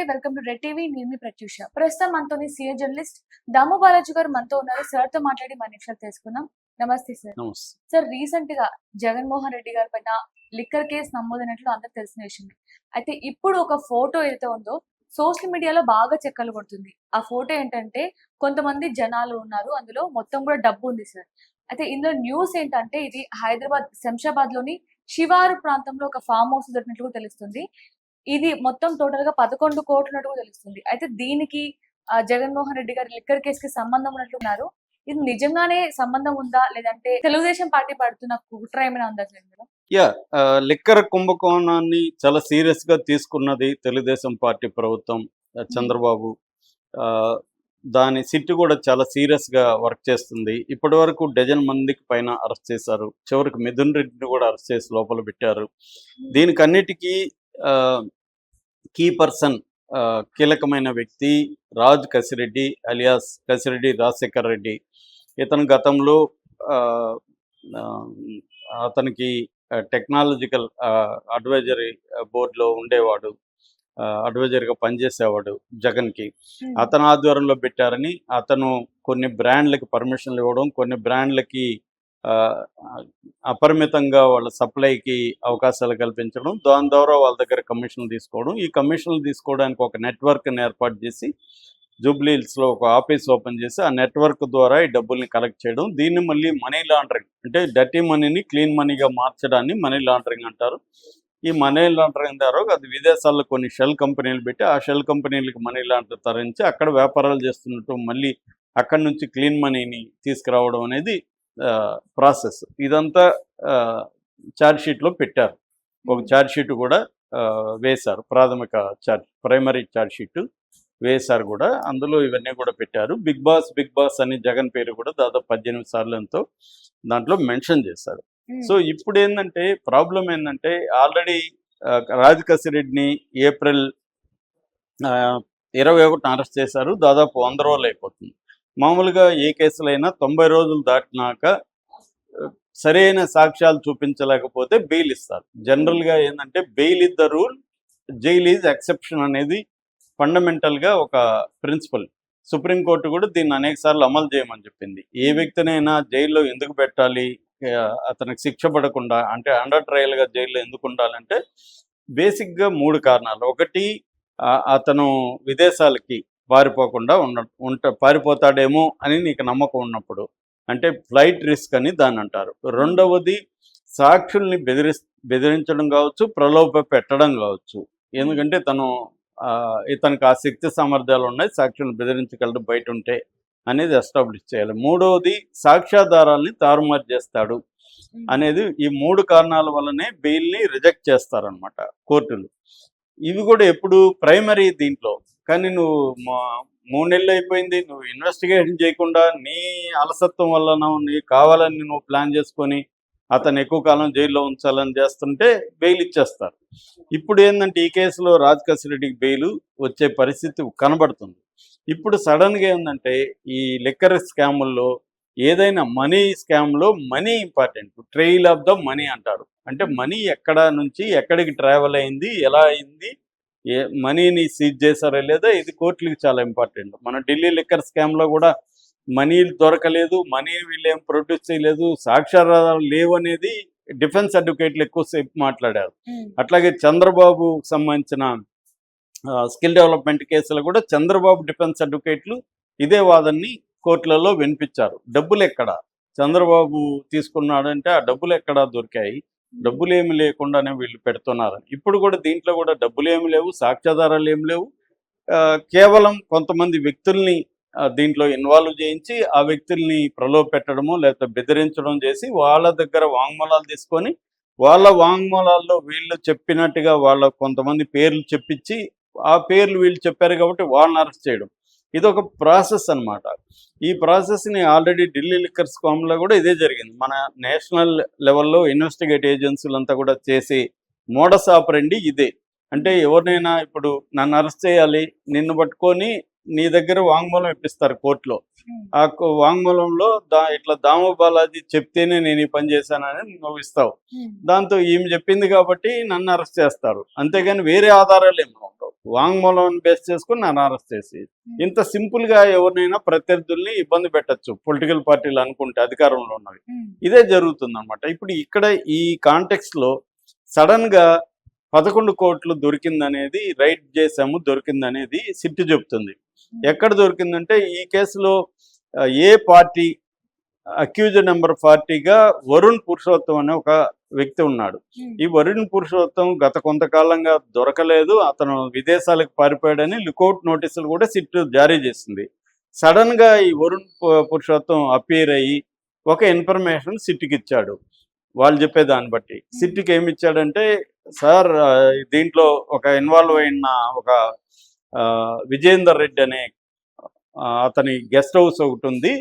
నమస్తే welcome to red TV నేను ప్రత్యూష. ప్రస్తుతం మనతోని సీనియర్ జర్నలిస్ట్ దాము బాలాజీ గారు మనతో ఉన్నారు. సార్తో మాట్లాడి మన నిమిషాలు తెలుసుకుందాం. నమస్తే సార్. సార్ రీసెంట్గా జగన్మోహన్ రెడ్డి గారి పైన లిక్కర్ కేసు నమోదైనట్లు అందరికి తెలిసిన విషయం. అయితే ఇప్పుడు ఒక ఫోటో ఏదైతే ఉందో సోషల్ మీడియాలో బాగా చెక్కలు కొడుతుంది. ఆ ఫోటో ఏంటంటే కొంతమంది జనాలు ఉన్నారు. అందులో మొత్తం కూడా డబ్బు ఉంది సార్. అయితే ఇందులో న్యూస్ ఏంటంటే ఇది హైదరాబాద్ శంషాబాద్లోని శివారు ప్రాంతంలో ఒక ఫామ్ హౌస్ దొరికినట్లు కూడా తెలుస్తుంది. ఇది మొత్తం టోటల్గా పదకొండు కోట్లు ఉన్నట్టు కూడా తెలుస్తుంది. అయితే దీనికి జగన్మోహన్ రెడ్డి గారి లిక్కర్ కేసుకి సంబంధం ఉన్నట్లు ఉన్నారు. ఇది నిజంగానే సంబంధం ఉందా? లేదంటే తెలుగుదేశం పార్టీ పడుతున్న కుట్ర ఏమైనా ఉందా? యా లిక్కర్ కుంభకోణాన్ని చాలా సీరియస్గా తీసుకున్నది తెలుగుదేశం పార్టీ ప్రభుత్వం చంద్రబాబు. ఆ, దాని సిట్ కూడా చాలా సీరియస్గా వర్క్ చేస్తుంది. ఇప్పటి వరకు డజన్ మందికి పైన అరెస్ట్ చేశారు. చివరికి మిథున్ రెడ్డిని కూడా అరెస్ట్ చేసి లోపల పెట్టారు. దీనికి అన్నిటికీ కీ పర్సన్ కీలకమైన వ్యక్తి రాజ్ కసిరెడ్డి అలియాస్ కసిరెడ్డి రాజశేఖర్ రెడ్డి ఇతను గతంలో అతనికి టెక్నాలజికల్ అడ్వైజరీ బోర్డులో ఉండేవాడు అడ్వైజర్గా పనిచేసేవాడు జగన్కి. అతని ఆధ్వర్యంలో పెట్టారని అతను కొన్ని బ్రాండ్లకి పర్మిషన్లు ఇవ్వడం కొన్ని బ్రాండ్లకి అపరిమితంగా వాళ్ళ సప్లైకి అవకాశాలు కల్పించడం దాని ద్వారా వాళ్ళ దగ్గర కమిషన్లు తీసుకోవడం. ఈ కమిషన్లు తీసుకోవడానికి ఒక నెట్వర్క్ని ఏర్పాటు చేసి జూబ్లీహిల్స్లో ఒక ఆఫీస్ ఓపెన్ చేసి ఆ నెట్వర్క్ ద్వారా ఈ డబ్బుల్ని కలెక్ట్ చేయడం. దీన్ని మళ్ళీ మనీ లాండరింగ్ అంటే డర్టీ మనీని క్లీన్ మనీగా మార్చడాన్ని మనీ లాండరింగ్ అంటారు. ఈ మనీ లాండరింగ్ ద్వారా అది విదేశాల్లో కొన్ని షెల్ కంపెనీలు పెట్టి ఆ షెల్ కంపెనీలకు మనీ లాండర్ తరించి అక్కడ వ్యాపారాలు చేస్తున్నట్టు మళ్ళీ అక్కడి నుంచి క్లీన్ మనీని తీసుకురావడం అనేది ప్రాసెస్. ఇదంతా షీట్లో పెట్టారు. ఒక షీట్ కూడా వేశారు. ప్రాథమిక ఛార్జ్ ప్రైమరీ షీట్ వేశారు కూడా. అందులో ఇవన్నీ కూడా పెట్టారు. బిగ్ బాస్ బిగ్ బాస్ అని జగన్ పేరు కూడా దాదాపు పద్దెనిమిది సార్లు ఎంతో దాంట్లో మెన్షన్ చేశారు. సో ఇప్పుడు ఏంటంటే ప్రాబ్లం ఏంటంటే ఆల్రెడీ రాజకసిరెడ్డిని ఏప్రిల్ ఇరవై ఒకటిన అరెస్ట్ చేశారు. దాదాపు వంద రోజులు అయిపోతుంది. మామూలుగా ఏ కేసులైనా తొంభై రోజులు దాటినాక సరైన సాక్ష్యాలు చూపించలేకపోతే బెయిల్ ఇస్తారు. జనరల్గా ఏంటంటే bail is the rule jail is exception అనేది ఫండమెంటల్గా ఒక ప్రిన్సిపల్. సుప్రీంకోర్టు కూడా దీన్ని అనేక సార్లు అమలు చేయమని చెప్పింది. ఏ వ్యక్తినైనా జైల్లో ఎందుకు పెట్టాలి? అతనికి శిక్ష పడకుండా అంటే అండర్ ట్రయల్గా జైల్లో ఎందుకు ఉండాలంటే బేసిక్గా మూడు కారణాలు. ఒకటి అతను విదేశాలకి పారిపోకుండా ఉన్న ఉంట పారిపోతాడేమో అని నీకు నమ్మకం ఉన్నప్పుడు అంటే ఫ్లైట్ రిస్క్ అని దాన్ని అంటారు. రెండవది సాక్షుల్ని బెదిరి బెదిరించడం కావచ్చు ప్రలోభ పెట్టడం కావచ్చు. ఎందుకంటే తను ఇతనికి ఆ శక్తి సామర్థ్యాలు ఉన్నాయి సాక్షుల్ని బెదిరించగలడు బయట ఉంటే అనేది ఎస్టాబ్లిష్ చేయాలి. మూడవది సాక్ష్యాధారాల్ని తారుమారు చేస్తాడు. అనేది ఈ మూడు కారణాల వల్లనే బెయిల్ని రిజెక్ట్ చేస్తారనమాట కోర్టులు. ఇవి కూడా ఎప్పుడు ప్రైమరీ దీంట్లో. కానీ నువ్వు మా- మూడు నెలలు అయిపోయింది నువ్వు ఇన్వెస్టిగేషన్ చేయకుండా నీ అలసత్వం వల్ల నీ కావాలని నువ్వు ప్లాన్ చేసుకొని అతను ఎక్కువ కాలం జైల్లో ఉంచాలని చేస్తుంటే బెయిల్ ఇచ్చేస్తారు. ఇప్పుడు ఏంటంటే ఈ కేసులో రాజ్ రెడ్డికి బెయిల్ వచ్చే పరిస్థితి కనబడుతుంది. ఇప్పుడు సడన్గా ఏంటంటే ఈ లిక్కర్ స్కాముల్లో ఏదైనా మనీ స్కామ్లో money important. Trail of the money అంటారు. అంటే మనీ ఎక్కడ నుంచి ఎక్కడికి ట్రావెల్ అయింది ఎలా అయింది ఏ మనీని సీజ్ చేశారా లేదా ఇది కోర్టులకు చాలా ఇంపార్టెంట్. మన ఢిల్లీ లిక్కర్ స్కామ్లో కూడా మనీ దొరకలేదు మనీ వీళ్ళు ఏం ప్రొడ్యూస్ చేయలేదు సాక్ష్యాధారాలు లేవు అనేది డిఫెన్స్ అడ్వకేట్లు ఎక్కువసేపు మాట్లాడారు. అట్లాగే చంద్రబాబు సంబంధించిన స్కిల్ డెవలప్మెంట్ కేసులు కూడా చంద్రబాబు డిఫెన్స్ అడ్వకేట్లు ఇదే వాదనని కోర్టులలో వినిపించారు. డబ్బులు ఎక్కడ చంద్రబాబు తీసుకున్నాడంటే ఆ డబ్బులు ఎక్కడ దొరికాయి? డబ్బులు ఏమి లేకుండానే వీళ్ళు పెడుతున్నారు ఇప్పుడు కూడా దీంట్లో కూడా డబ్బులు ఏమి లేవు సాక్ష్యాధారాలు ఏమి లేవు. ఆ, కేవలం కొంతమంది వ్యక్తుల్ని దీంట్లో ఇన్వాల్వ్ చేయించి ఆ వ్యక్తుల్ని ప్రలోభ పెట్టడము లేకపోతే బెదిరించడం చేసి వాళ్ళ దగ్గర వాంగ్మూలాలు తీసుకొని వాళ్ళ వాంగ్మూలాల్లో వీళ్ళు చెప్పినట్టుగా వాళ్ళ కొంతమంది పేర్లు చెప్పించి ఆ పేర్లు వీళ్ళు చెప్పారు కాబట్టి వాళ్ళని అరెస్ట్ చేయడం. ఇది ఒక ప్రాసెస్ అన్నమాట. ఈ ప్రాసెస్ని ఆల్రెడీ ఢిల్లీ లిక్కర్ స్కామ్లో కూడా ఇదే జరిగింది. మన నేషనల్ లెవెల్లో ఇన్వెస్టిగేట్ ఏజెన్సీలంతా కూడా చేసి మోడస్ ఆపరండి ఇదే. అంటే ఎవరినైనా ఇప్పుడు నన్ను అరెస్ట్ చేయాలి నిన్ను పట్టుకొని నీ దగ్గర వాంగ్మూలం ఇప్పిస్తారు కోర్టులో. ఆ కో- వాంగ్మూలంలో దా ఇట్లా దాము బాలాజీ చెప్తేనే నేను ఈ పని చేశానని నువ్వు ఇస్తావు. దాంతో ఈమె చెప్పింది కాబట్టి నన్ను అరెస్ట్ చేస్తారు. అంతేగాని వేరే ఆధారాలు ఏమి వాంగ్మూలం బేస్ చేసుకుని నన్ను అరెస్ట్ చేసి. ఇంత సింపుల్గా ఎవరినైనా ప్రత్యర్థుల్ని ఇబ్బంది పెట్టచ్చు. పొలిటికల్ పార్టీలు అనుకుంటే అధికారంలో ఉన్నవి. ఉమ్, ఇదే జరుగుతుంది అనమాట ఇప్పుడు ఇక్కడ ఈ కాంటెక్స్ట్లో సడన్గా పదకొండు కోట్లు దొరికిందనేది రైట్ చేసాము దొరికిందనేది సిట్టు చెప్తుంది. ఎక్కడ దొరికిందంటే ఈ కేసులో ఏ పార్టీ అక్యూజ్ నెంబర్ పార్టీగా వరుణ్ పురుషోత్తం అనే ఒక వ్యక్తి ఉన్నాడు. ఉమ్, ఈ వరుణ్ పురుషోత్తం గత కొంతకాలంగా దొరకలేదు అతను విదేశాలకు పారిపోయాడని లుకౌట్ నోటీసులు కూడా సిట్ జారీ చేసింది. సడన్గా ఈ వరుణ్ పురుషోత్తం అపీర్ అయ్యి ఒక ఇన్ఫర్మేషన్ సిట్కి ఇచ్చాడు. వాళ్ళు చెప్పే దాన్ని బట్టి. సిట్కి ఏమి ఇచ్చాడంటే సార్ దీంట్లో ఒక ఇన్వాల్వ్ అయిన ఒక విజేందర్ రెడ్డి అనే అతని గెస్ట్ హౌస్ ఒకటి ఉంది.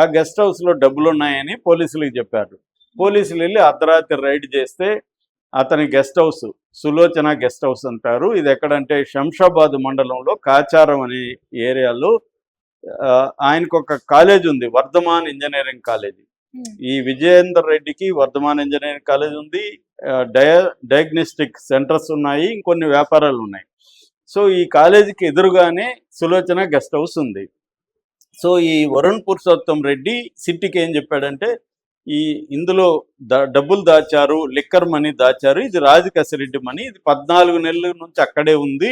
ఆ గెస్ట్ హౌస్లో డబ్బులు ఉన్నాయని పోలీసులకు చెప్పారు. పోలీసులు వెళ్ళి అర్ధరాత్రి రైడ్ చేస్తే అతని guest house Sulochana guest house అంటారు. ఇది ఎక్కడంటే శంషాబాద్ మండలంలో కాచారం అనే ఏరియాలో. ఆయనకు ఒక కాలేజ్ ఉంది వర్ధమాన్ ఇంజనీరింగ్ కాలేజీ. ఉమ్, ఈ విజయేందర్ రెడ్డికి వర్ధమాన్ ఇంజనీరింగ్ కాలేజ్ ఉంది. డయ డయాగ్నోస్టిక్ సెంటర్స్ ఉన్నాయి ఇంకొన్ని వ్యాపారాలు ఉన్నాయి. సో ఈ కాలేజీకి ఎదురుగానే సులోచన గెస్ట్ హౌస్ ఉంది. సో ఈ వరుణ్ పురుషోత్తం రెడ్డి సిట్టికి ఏం చెప్పాడంటే ఈ ఇందులో డబ్బులు దాచారు లిక్కర్ మనీ దాచారు ఇది రాజకసిరెడ్డి మనీ ఇది పద్నాలుగు నెలల నుంచి అక్కడే ఉంది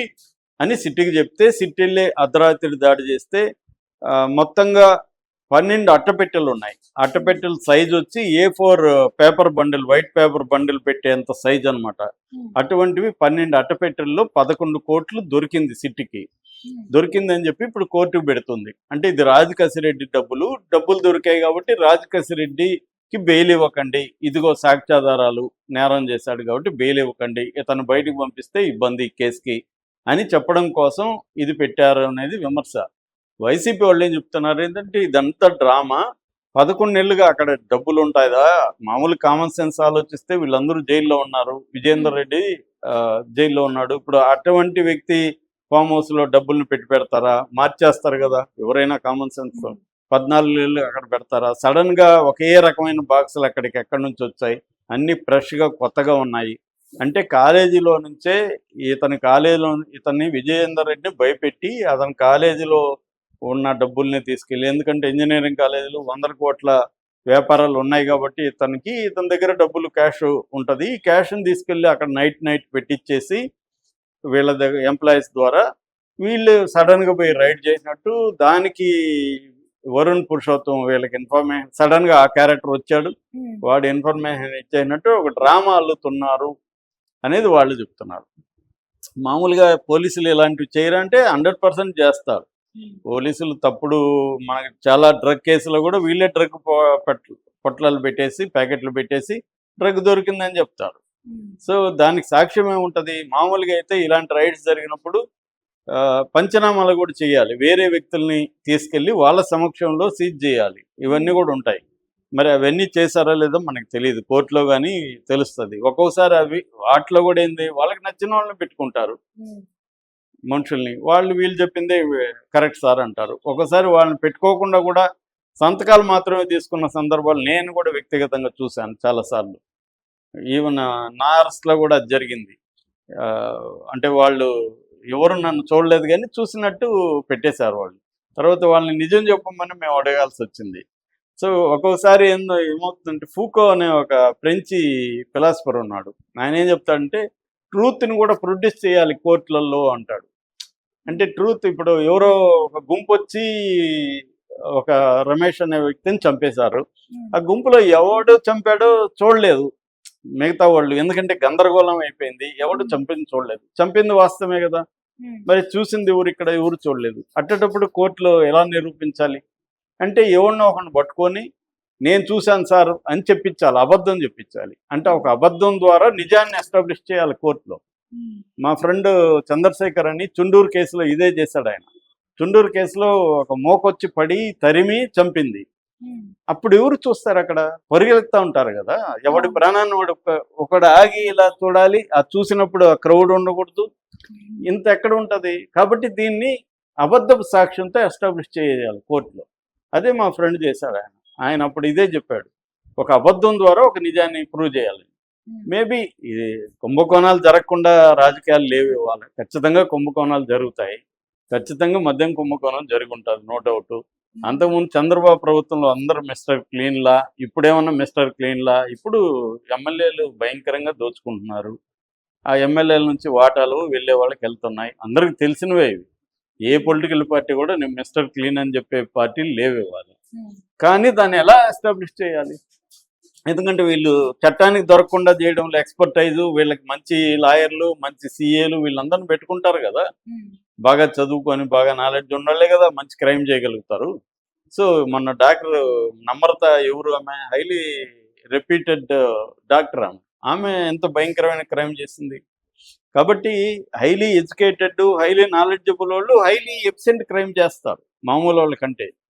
అని సిట్టికి చెప్తే సిట్టిల్లే అర్ధరాత్రి దాడి చేస్తే మొత్తంగా పన్నెండు అట్టపెట్టెలు ఉన్నాయి. అట్టపెట్టెల సైజ్ వచ్చి A four paper bundle white paper bundle పెట్టేంత size అన్నమాట. ఉమ్, అటువంటివి పన్నెండు అట్టపెట్టెల్లో పదకొండు కోట్లు దొరికింది సిట్టికి ఉమ్, దొరికిందని చెప్పి ఇప్పుడు కోర్టుకు పెడుతుంది. అంటే ఇది రాజకసిరెడ్డి డబ్బులు. డబ్బులు దొరికాయి కాబట్టి రాజకసిరెడ్డికి బెయిల్ ఇవ్వకండి. ఇదిగో సాక్ష్యాధారాలు నేరం చేశాడు కాబట్టి బెయిల్ ఇవ్వకండి. ఇతను బయటకు పంపిస్తే ఇబ్బంది ఈ కేసుకి అని చెప్పడం కోసం ఇది పెట్టారు అనేది విమర్శ. వైసీపీ వాళ్ళు ఏం చెప్తున్నారు? ఏంటంటే ఇదంతా డ్రామా. పదకొండు నెలలుగా అక్కడ డబ్బులు ఉంటాయిదా మామూలు కామన్ సెన్స్ ఆలోచిస్తే వీళ్ళందరూ జైల్లో ఉన్నారు. విజేందర్ రెడ్డి జైల్లో ఉన్నాడు. ఇప్పుడు అటువంటి వ్యక్తి ఫామ్ హౌస్లో డబ్బుల్ని పెట్టి పెడతారా? మార్చేస్తారు కదా. ఎవరైనా కామన్ సెన్స్ పద్నాలుగు నెలలు అక్కడ పెడతారా? సడన్గా ఒకే రకమైన బాక్సులు అక్కడికి ఎక్కడి నుంచి వచ్చాయి? అన్ని ఫ్రెష్గా కొత్తగా ఉన్నాయి. అంటే కాలేజీలో నుంచే ఇతని కాలేజీలో ఇతన్ని విజయేందర్ రెడ్డిని భయపెట్టి అతని కాలేజీలో ఉన్న డబ్బుల్ని తీసుకెళ్ళి ఎందుకంటే ఇంజనీరింగ్ కాలేజీలో వందల కోట్ల వ్యాపారాలు ఉన్నాయి కాబట్టి ఇతనికి ఇతని దగ్గర డబ్బులు క్యాష్ ఉంటుంది. ఈ క్యాష్ని తీసుకెళ్ళి అక్కడ నైట్ నైట్ పెట్టించేసి వీళ్ళ దగ్గర ఎంప్లాయీస్ ద్వారా వీళ్ళు సడన్గా పోయి రైడ్ చేసినట్టు దానికి వరుణ్ పురుషోత్తం వీళ్ళకి ఇన్ఫర్మేషన్ సడన్గా ఆ క్యారెక్టర్ వచ్చాడు. వాడు ఇన్ఫర్మేషన్ ఇచ్చేసినట్టు ఒక డ్రామా అల్లుతున్నారు అనేది వాళ్ళు చెప్తున్నారు. మామూలుగా పోలీసులు ఇలాంటివి చేయరంటే హండ్రెడ్ పర్సెంట్ చేస్తారు. పోలీసులు తప్పుడు మనకి చాలా డ్రగ్ కేసులో కూడా వీళ్ళే డ్రగ్ పొట్లాలు పెట్టేసి ప్యాకెట్లు పెట్టేసి డ్రగ్ దొరికిందని చెప్తారు. సో దానికి సాక్ష్యం ఏముంటది? మామూలుగా అయితే ఇలాంటి రైడ్స్ జరిగినప్పుడు పంచనామాలు కూడా చేయాలి. వేరే వ్యక్తుల్ని తీసుకెళ్ళి వాళ్ళ సమక్షంలో సీజ్ చేయాలి. ఇవన్నీ కూడా ఉంటాయి. మరి అవన్నీ చేశారా లేదో మనకు తెలియదు కోర్టులో కానీ తెలుస్తుంది. ఒక్కోసారి అవి వాటిలో కూడా ఏంది? వాళ్ళకి నచ్చిన వాళ్ళని పెట్టుకుంటారు. మనుషుల్ని. వాళ్ళు వీళ్ళు చెప్పిందే కరెక్ట్ సార్ అంటారు. ఒకసారి వాళ్ళని పెట్టుకోకుండా కూడా సంతకాలు మాత్రమే తీసుకున్న సందర్భాలు నేను కూడా వ్యక్తిగతంగా చూశాను చాలాసార్లు. ఈవెన్ నా అరెస్ట్లో కూడా జరిగింది. ఆ, అంటే వాళ్ళు ఎవరు నన్ను చూడలేదు కానీ చూసినట్టు పెట్టేశారు వాళ్ళు. తర్వాత వాళ్ళని నిజం చెప్పమని మేము అడగాల్సి వచ్చింది. సో ఒక్కోసారి ఏందో ఏమవుతుందంటే ఫూకో అనే ఒక ఫ్రెంచి ఫిలాసఫర్ ఉన్నాడు. ఆయన ఏం చెప్తాడంటే ట్రూత్ని కూడా ప్రొడ్యూస్ చేయాలి కోర్టులలో అంటాడు. అంటే ట్రూత్ ఇప్పుడు ఎవరో ఒక గుంపు వచ్చి ఒక రమేష్ అనే వ్యక్తిని చంపేశారు. ఆ గుంపులో ఎవడు చంపాడో చూడలేదు మిగతా వాళ్ళు. ఎందుకంటే గందరగోళం అయిపోయింది. ఎవడు చంపింది చూడలేదు. చంపింది వాస్తవమే కదా. మరి చూసింది ఊరు ఇక్కడ ఎవరు చూడలేదు. అట్టేటప్పుడు కోర్టులో ఎలా నిరూపించాలి? అంటే ఎవరినో ఒకరిని పట్టుకొని నేను చూశాను సార్ అని చెప్పించాలి. అబద్ధం చెప్పించాలి. అంటే ఒక అబద్ధం ద్వారా నిజాన్ని ఎస్టాబ్లిష్ చేయాలి కోర్టులో. మా ఫ్రెండ్ చంద్రశేఖర్ అని చుండూరు కేసులో ఇదే చేశాడు ఆయన. చుండూరు కేసులో ఒక మోకొచ్చి పడి తరిమి చంపింది. అప్పుడు ఎవరు చూస్తారు అక్కడ? పరిగెత్తా ఉంటారు కదా? ఎవడి ప్రాణాన్ని వాడు ఒక- ఒకడు ఆగి ఇలా చూడాలి ఆ చూసినప్పుడు ఆ క్రౌడ్ ఉండకూడదు. ఇంత ఎక్కడ ఉంటది? కాబట్టి దీన్ని అబద్ధపు సాక్ష్యంతో ఎస్టాబ్లిష్ చేయాలి కోర్టులో. అదే మా ఫ్రెండ్ చేశాడు ఆయన. ఆయన అప్పుడు ఇదే చెప్పాడు. ఒక అబద్ధం ద్వారా ఒక నిజాన్ని ప్రూవ్ చేయాలి. మేబీ ఇది కుంభకోణాలు జరగకుండా రాజకీయాలు లేవు ఇవాళ. ఖచ్చితంగా కుంభకోణాలు జరుగుతాయి. ఖచ్చితంగా మద్యం కుంభకోణం జరిగి ఉంటుంది నో డౌట్ ఉమ్, అంతకుముందు చంద్రబాబు ప్రభుత్వంలో అందరూ మిస్టర్ క్లీన్ లా ఇప్పుడేమన్నా మిస్టర్ క్లీన్ లా ఇప్పుడు ఎమ్మెల్యేలు భయంకరంగా దోచుకుంటున్నారు. ఆ ఎమ్మెల్యేల నుంచి వాటాలు వెళ్ళే వాళ్ళకి వెళ్తున్నాయి. అందరికి తెలిసినవే ఇవి. ఏ పొలిటికల్ పార్టీ కూడా నేను మిస్టర్ క్లీన్ అని చెప్పే పార్టీలు లేవు ఇవాళ. ఉమ్, కానీ దాన్ని ఎలా ఎస్టాబ్లిష్ చేయాలి? ఎందుకంటే వీళ్ళు చట్టానికి దొరకకుండా చేయడంలో ఎక్స్పర్టైజు వీళ్ళకి మంచి లాయర్లు మంచి సీఏలు వీళ్ళందరిని పెట్టుకుంటారు కదా. బాగా చదువుకొని బాగా నాలెడ్జ్ ఉండాలే కదా మంచి క్రైమ్ చేయగలుగుతారు. సో మొన్న డాక్టర్ నమ్రత ఎవరు? ఆమె హైలీ రెప్యూటెడ్ డాక్టర్ ఆమె. ఆమె ఎంత భయంకరమైన క్రైమ్ చేసింది. కాబట్టి హైలీ ఎడ్యుకేటెడ్ హైలీ నాలెడ్జబుల్ వాళ్ళు హైలీ ఎఫిషియెంట్ క్రైమ్ చేస్తారు. మామూలు వాళ్ళకంటే ఆ,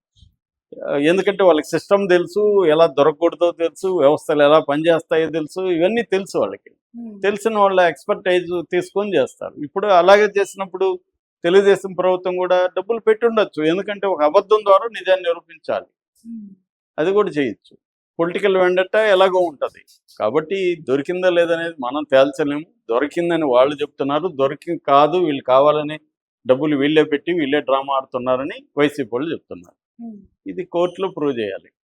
ఎందుకంటే వాళ్ళకి సిస్టమ్ తెలుసు ఎలా దొరకకూడదో తెలుసు వ్యవస్థలు ఎలా పనిచేస్తాయో తెలుసు ఇవన్నీ తెలుసు వాళ్ళకి. తెలిసిన వాళ్ళ ఎక్స్పర్టైజ్ తీసుకొని చేస్తారు. ఇప్పుడు అలాగే చేసినప్పుడు తెలుగుదేశం ప్రభుత్వం కూడా డబ్బులు పెట్టి ఉండొచ్చు ఎందుకంటే ఒక అబద్ధం ద్వారా నిజాన్ని నిరూపించాలి. అది కూడా చేయొచ్చు. పొలిటికల్ వెండట ఎలాగో ఉంటుంది. కాబట్టి దొరికిందా లేదనేది మనం తేల్చలేము. దొరికిందని వాళ్ళు చెప్తున్నారు. దొరికి కాదు వీళ్ళు కావాలని డబ్బులు వీళ్ళే పెట్టి వీళ్ళే డ్రామా ఆడుతున్నారని వైసీపీ వాళ్ళు చెప్తున్నారు. ఇది కోర్టులో ప్రూవ్ చేయాలి.